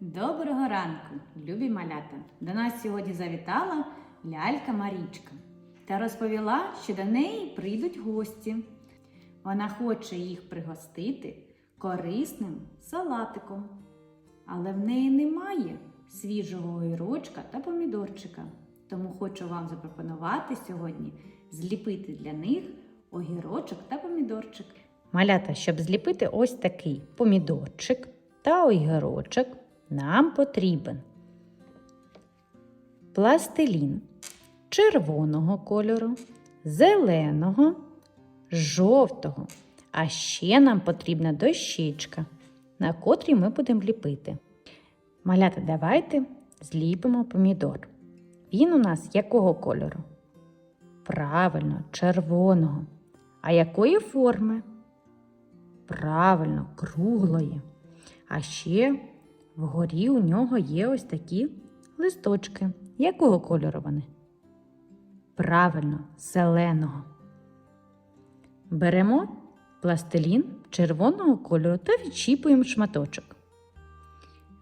Доброго ранку, любі малята! До нас сьогодні завітала лялька Марічка та розповіла, що до неї прийдуть гості. Вона хоче їх пригостити корисним салатиком, але в неї немає свіжого огірочка та помідорчика. Тому хочу вам запропонувати сьогодні зліпити для них огірочок та помідорчик. Малята, щоб зліпити ось такий помідорчик та огірочок, нам потрібен пластилін червоного кольору, зеленого, жовтого. А ще нам потрібна дощечка, на котрій ми будемо ліпити. Малята, давайте зліпимо помідор. Він у нас якого кольору? Правильно, червоного. А якої форми? Правильно, круглої. А ще вгорі у нього є ось такі листочки. Якого кольору вони? Правильно, зеленого. Беремо пластилін червоного кольору та відщіпуємо шматочок.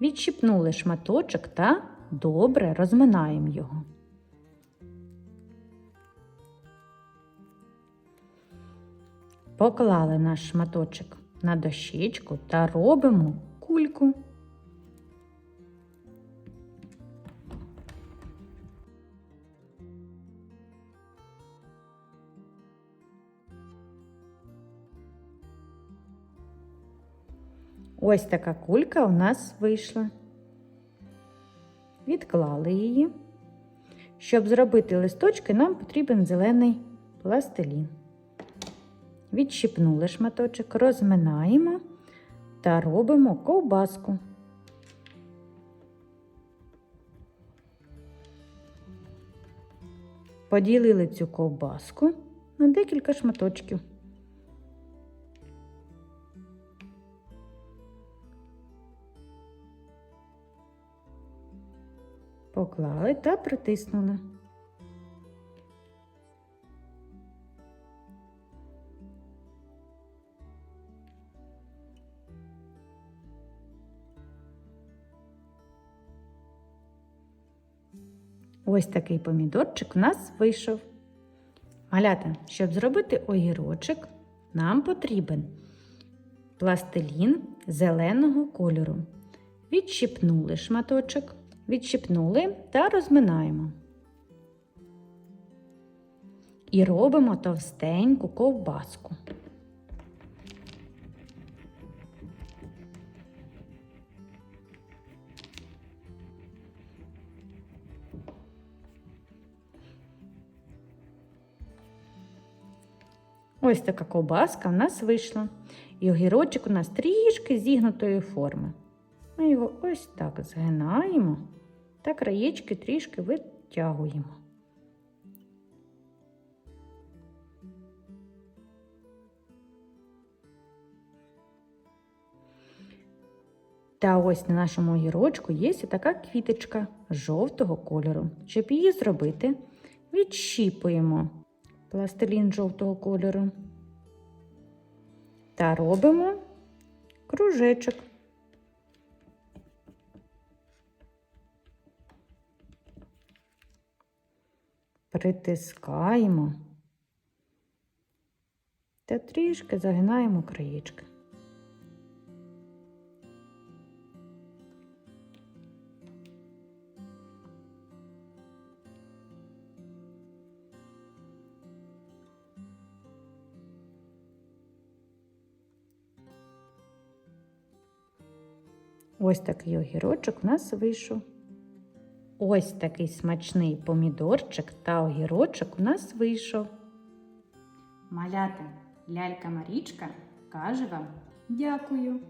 Відщіпнули шматочок та добре розминаємо його. Поклали наш шматочок на дощечку та робимо кульку. Ось така кулька у нас вийшла. Відклали її. Щоб зробити листочки, нам потрібен зелений пластилін. Відщипнули шматочок, розминаємо та робимо ковбаску. Поділили цю ковбаску на декілька шматочків. Поклали та притиснули. Ось такий помідорчик у нас вийшов. Малята, щоб зробити огірочок, нам потрібен пластилін зеленого кольору. Відщипнули шматочок, відщипнули та розминаємо. І робимо товстеньку ковбаску. Ось така ковбаска в нас вийшла. І огірочок у нас трішки зігнутої форми. Ми його ось так згинаємо та краєчки трішки витягуємо. Та ось на нашому огірочку є така квіточка жовтого кольору. Щоб її зробити, відщіпуємо пластилін жовтого кольору та робимо кружечок. Притискаємо та трішки загинаємо краєчки. Ось такий огірочок у нас вийшов. Ось такий смачний помідорчик та огірочок у нас вийшов. Маляти лялька Марічка каже вам дякую.